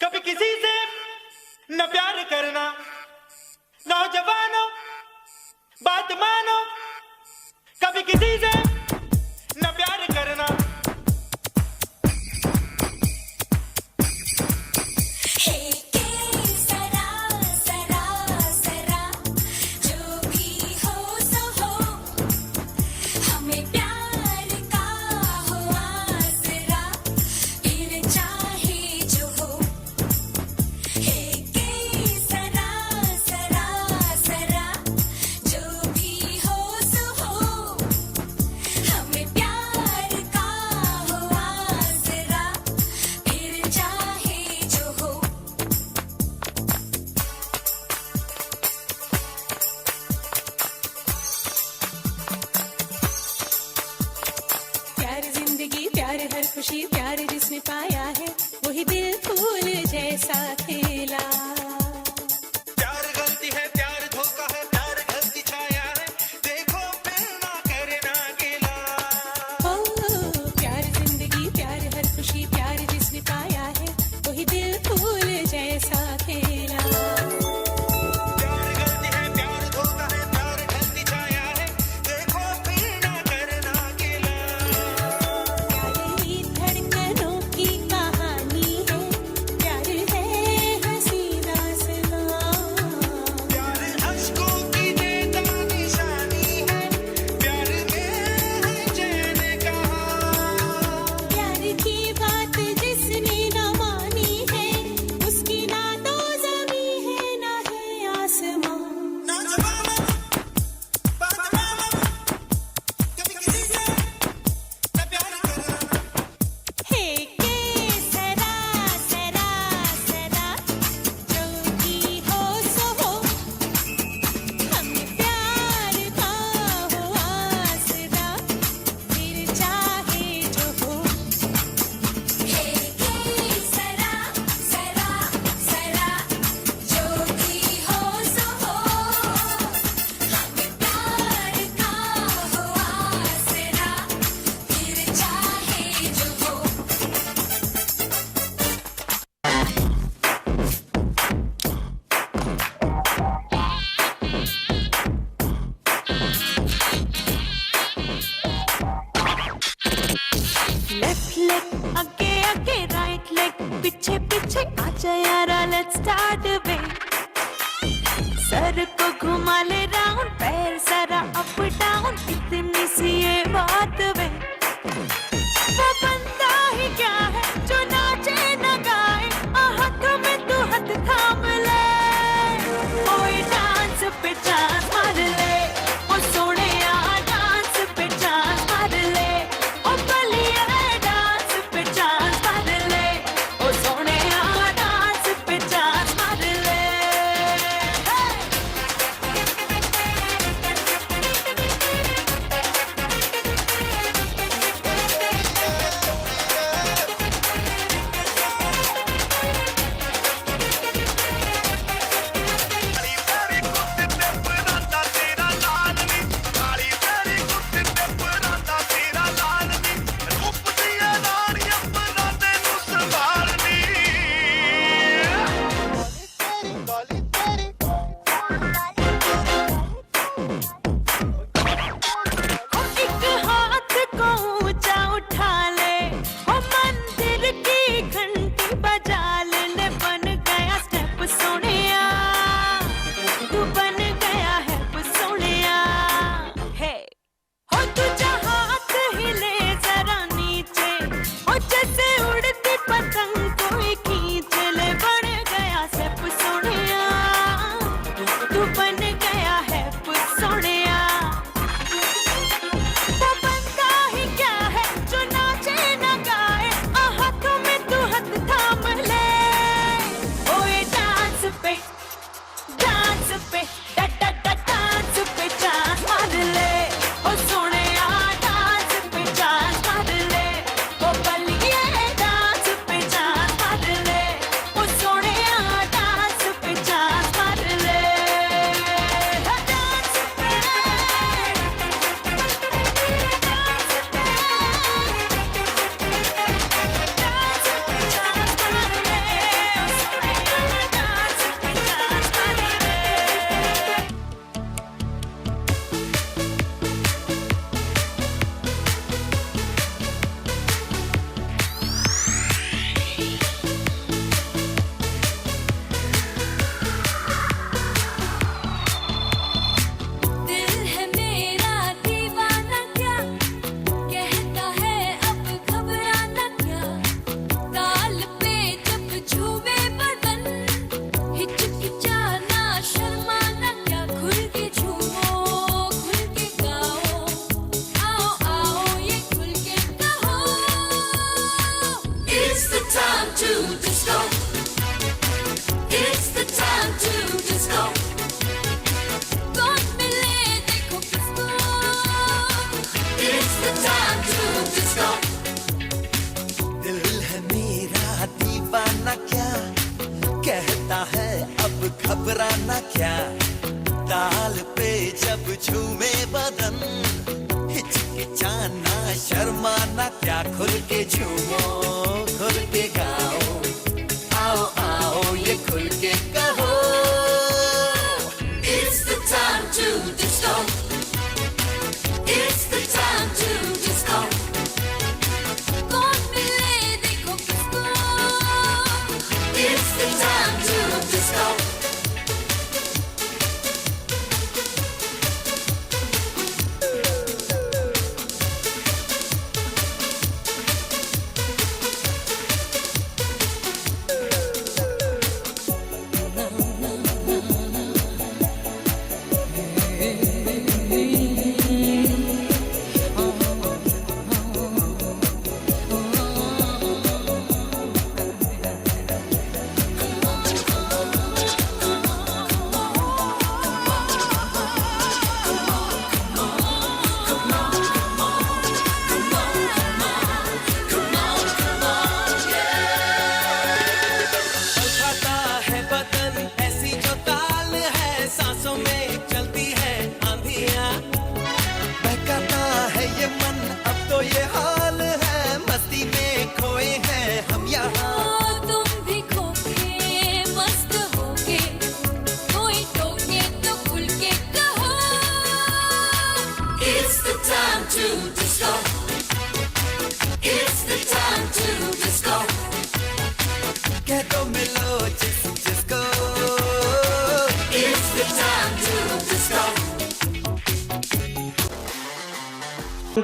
कभी किसी से न प्यार करना, नौजवानों, बात मानो, कभी किसी से न प्यार करना।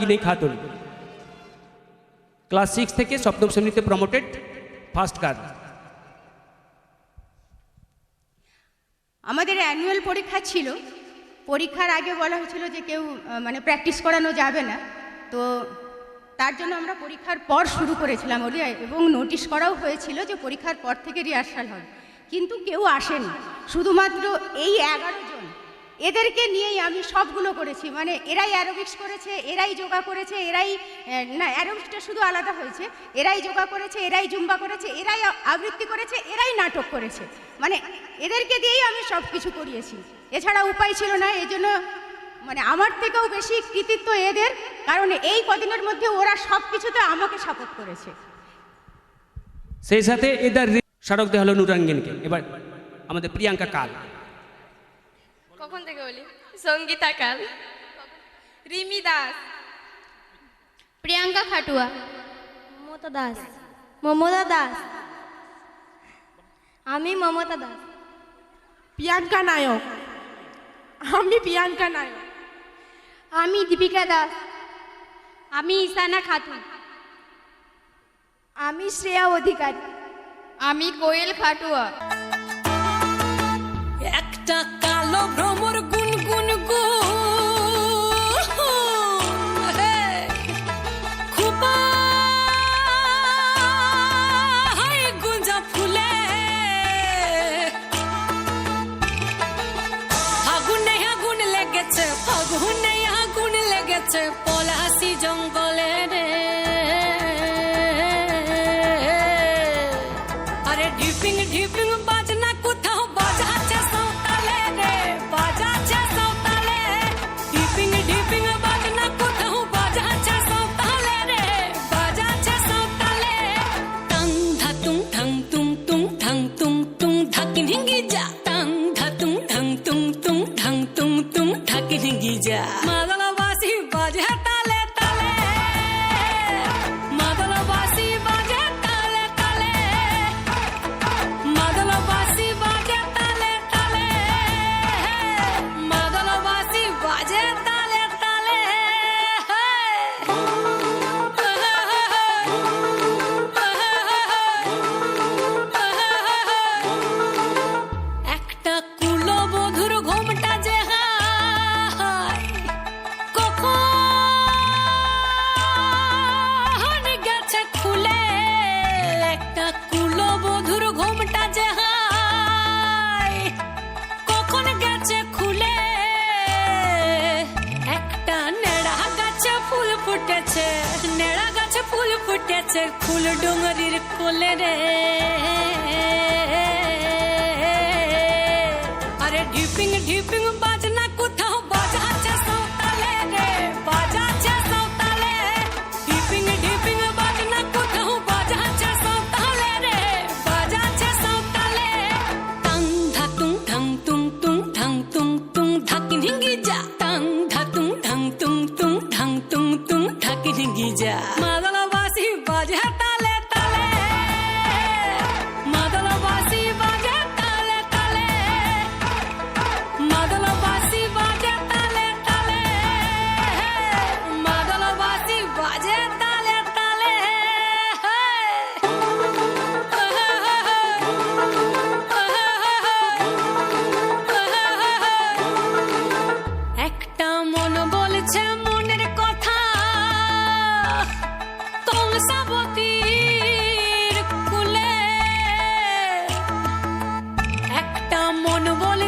সঙ্গিনী খাতুন। ক্লাস সিক্স থেকে সপ্তম শ্রেণীতে প্রমোটেড ফার্স্ট কাজ আমাদের অ্যানুয়াল পরীক্ষা ছিল। পরীক্ষার আগে বলা হয়েছিল যে কেউ মানে প্র্যাকটিস করানো যাবে না। তো তার জন্য আমরা পরীক্ষার পর শুরু করেছিলাম ওলি এবং নোটিশ করাও হয়েছিল যে পরীক্ষার পর থেকে রিহার্সাল হবে। কিন্তু কেউ আসেনি। শুধুমাত্র এই এগারো জন। এদেরকে নিয়েই আমি সবগুলো করেছি। মানে এরাই অ্যারোবিক্স করেছে, এরাই যোগা করেছে, এরাই না অ্যারোবিক্সটা শুধু আলাদা হয়েছে। এরাই যোগা করেছে, এরাই জুম্বা করেছে, এরাই আবৃত্তি করেছে, এরাই নাটক করেছে। মানে এদেরকে দিয়েই আমি সব কিছু করিয়েছি। এছাড়া উপায় ছিল না এই জন্য মানে আমার থেকেও বেশি কৃতিত্ব এদের, কারণ এই কদিনের মধ্যে ওরা সব কিছুতে আমাকে সাপোর্ট করেছে। সেই সাথে এদের স্মারক দেওয়া হলো নুরাঙ্গিনকে। এবার আমাদের প্রিয়াঙ্কা কাল। কখন থেকে বলি? সঙ্গীতা কাল। রিমি দাস। প্রিয়াঙ্কা খাটুয়া। মমতা দাস। মমতা দাস। আমি মমতা দাস। প্রিয়াঙ্কা নায়ক। আমি প্রিয়াঙ্কা নায়ক। আমি দীপিকা দাস। আমি ইসানা খাতুন। আমি শ্রেয়া অধিকারী। আমি কোয়েল খাটুয়া। একটা কালো ভ্রমর গুন গুন খুবা গুঞ্জা ফুলে। আগুনে আগুন লেগেছে, ফাগুনে আগুন লেগেছে, পলাশি জঙ্গলে রে।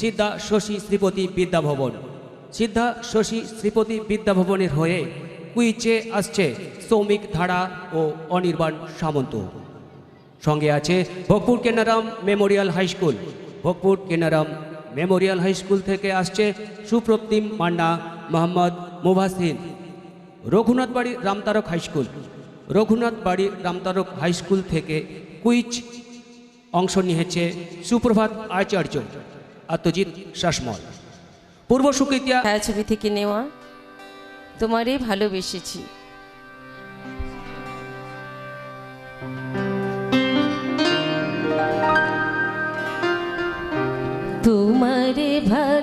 সিদ্ধা শশী শ্রীপতি বিদ্যাভবন। সিদ্ধা শশী শ্রীপতি বিদ্যাভবনের হয়ে কুইচে আসছে শ্রমিক ধারা ও অনির্বাণ সামন্ত। সঙ্গে আছে Bhogpur Kenaram memorial high school Bhogpur Kenaram memorial high school থেকে আসছে সুপ্রতিম মান্না, মোহাম্মদ মুভাসিন। রঘুনাথ বাড়ি রামতারক হাইস্কুল রঘুনাথ বাড়ি রামতারক হাইস্কুল থেকে কুইচ অংশ নিয়েছে সুপ্রভাত আচার্য। আত্মজিৎ শাসমল পূর্ব সুকৃতিয়া ছায়াছবি থেকে নেওয়া। তোমারে ভালোবেসেছি। তোমারে ভালো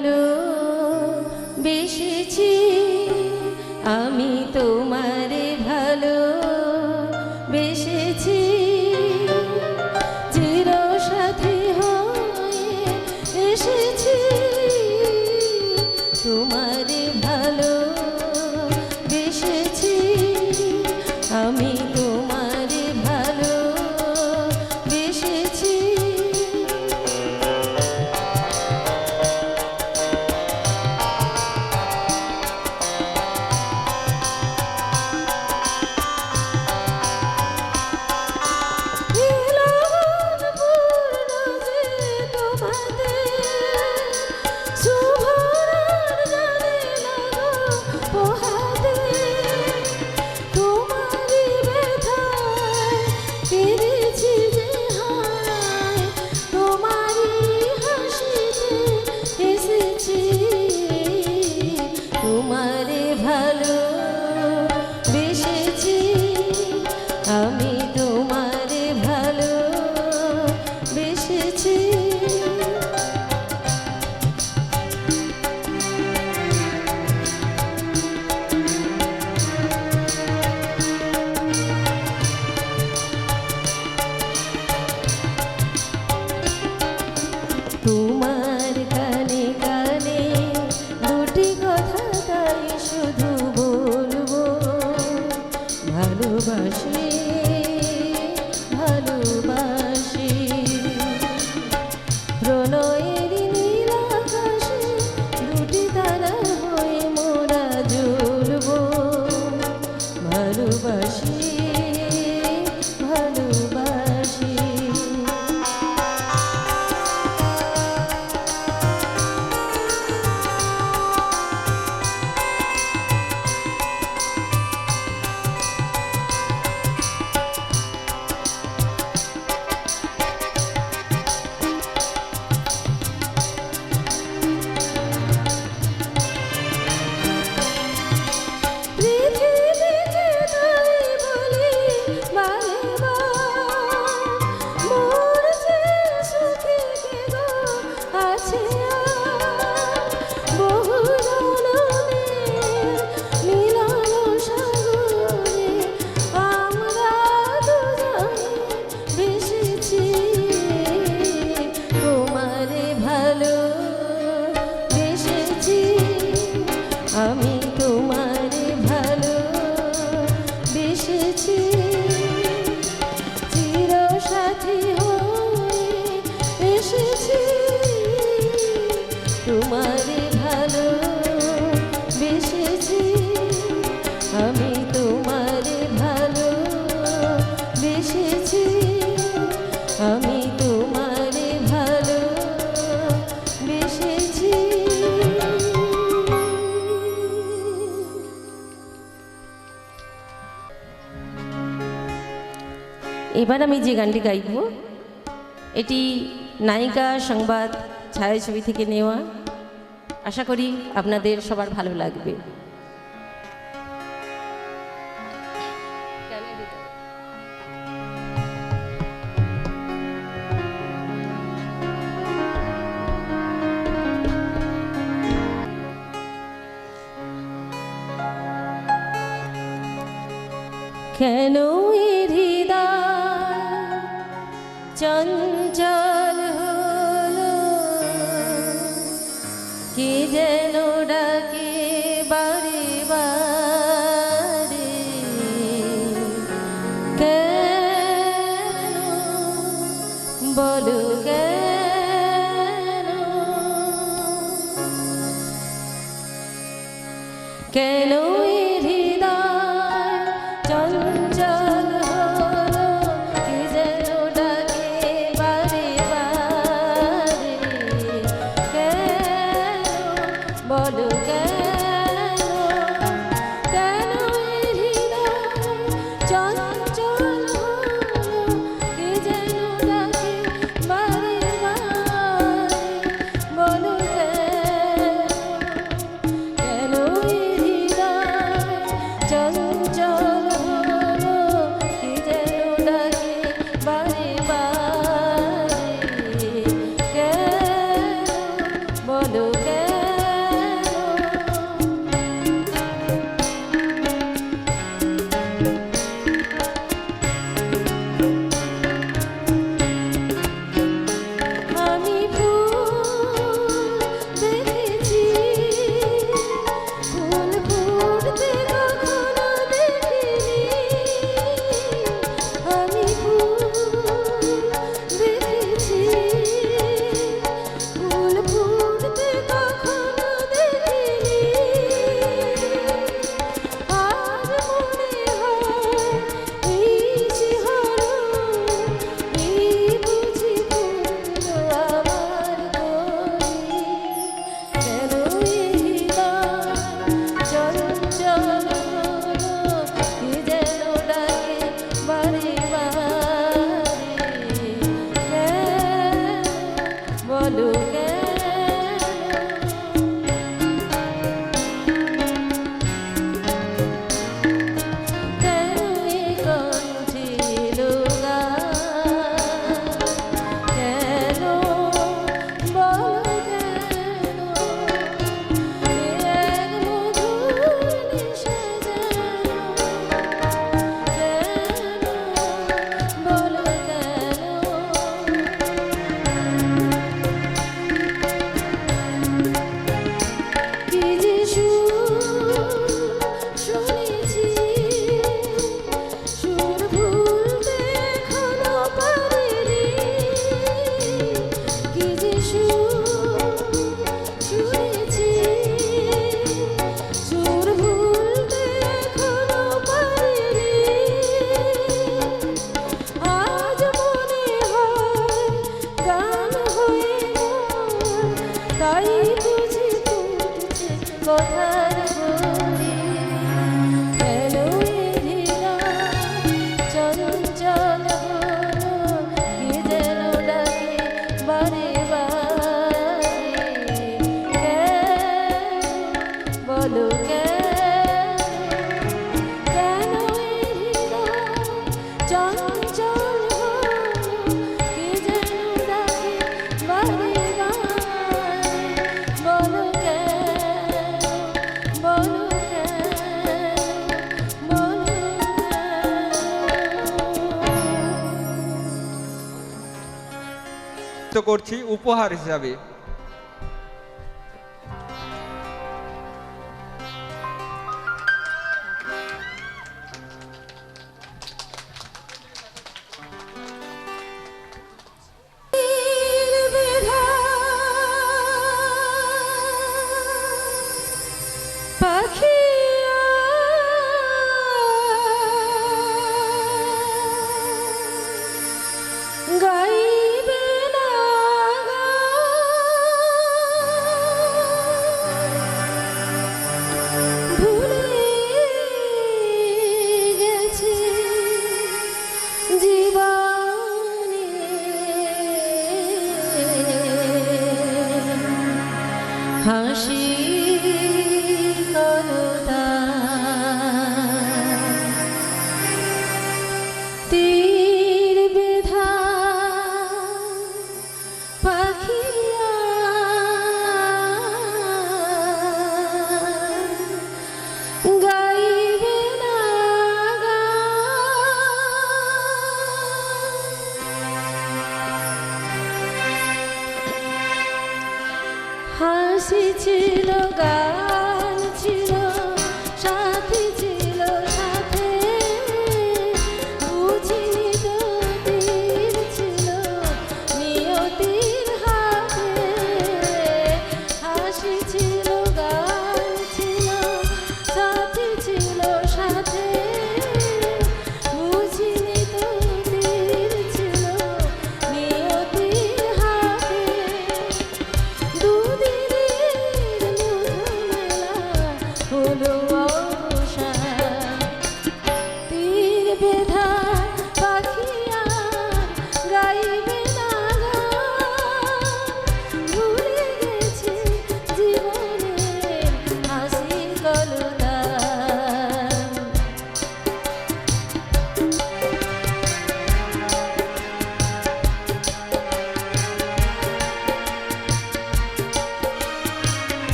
তোমারে ভালো আমি তোমারে ভালো আমি তোমারে ভালো এবার আমি যে গানটি গাইব, এটি নায়িকা সংবাদ ছায়াছবি থেকে নেওয়া। আশা করি আপনাদের সবার ভালো লাগবে। কেন হৃদয় চঞ্চল just কথার করছি উপহার হিসাবে।